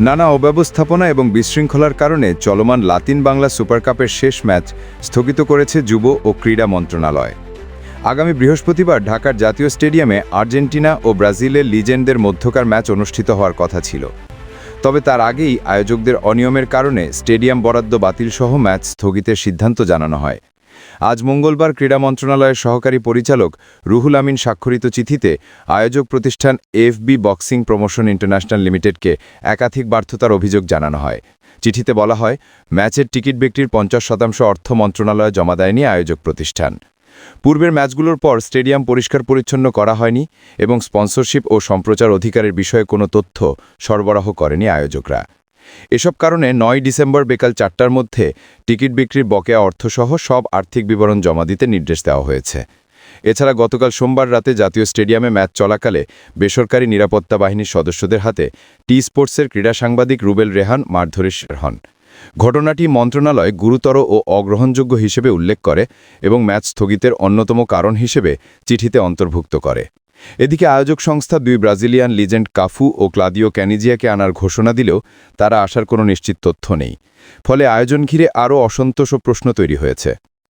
নানা অব্যবস্থাপনা এবং বিশৃঙ্খলার কারণে চলমান লাতিন বাংলা সুপার কাপের শেষ ম্যাচ স্থগিত করেছে যুব ও ক্রীড়া মন্ত্রণালয়। আগামী বৃহস্পতিবার ঢাকার জাতীয় স্টেডিয়ামে আর্জেন্টিনা ও ব্রাজিলের লিজেন্ডদের মধ্যকার ম্যাচ অনুষ্ঠিত হওয়ার কথা ছিল। তবে তার আগেই আয়োজকদের অনিয়মের কারণে স্টেডিয়াম বরাদ্দ বাতিলসহ ম্যাচ স্থগিতের সিদ্ধান্ত জানানো হয়। আজ মঙ্গলবার ক্রীড়া মন্ত্রণালয়ের সহকারী পরিচালক রুহুল আমিন স্বাক্ষরিত চিঠিতে আয়োজক প্রতিষ্ঠান এফবি বক্সিং প্রমোশন ইন্টারন্যাশনাল লিমিটেডকে একাধিক ব্যর্থতার অভিযোগ জানানো হয়। চিঠিতে বলা হয়, ম্যাচের টিকিট বিক্রির পঞ্চাশ শতাংশ অর্থ মন্ত্রণালয়ে জমা দেয়নি আয়োজক প্রতিষ্ঠান। পূর্বের ম্যাচগুলোর পর স্টেডিয়াম পরিষ্কার পরিচ্ছন্ন করা হয়নি এবং স্পন্সরশিপ ও সম্প্রচার অধিকারের বিষয়ে কোনো তথ্য সরবরাহ করেনি আয়োজকরা। এসব কারণে নয় ডিসেম্বর বিকাল চারটার মধ্যে টিকিট বিক্রির বকেয়া অর্থসহ সব আর্থিক বিবরণ জমা দিতে নির্দেশ দেওয়া হয়েছে। এছাড়া গতকাল সোমবার রাতে জাতীয় স্টেডিয়ামে ম্যাচ চলাকালে বেসরকারি নিরাপত্তা বাহিনীর সদস্যদের হাতে টি স্পোর্টসের ক্রীড়া সাংবাদিক রুবেল রেহান মারধরের শিকার হন। ঘটনাটি মন্ত্রণালয় গুরুতর ও অগ্রহণযোগ্য হিসেবে উল্লেখ করে এবং ম্যাচ স্থগিতের অন্যতম কারণ হিসেবে চিঠিতে অন্তর্ভুক্ত করে। এদিকে আয়োজক সংস্থা দুই ব্রাজিলিয়ান লিজেন্ড কাফু ও ক্লাদিও ক্যানিজিয়াকে আনার ঘোষণা দিলেও তারা আসার কোনো নিশ্চিত তথ্য নেই। ফলে আয়োজন ঘিরে আরও অসন্তোষ ও প্রশ্ন তৈরি হয়েছে।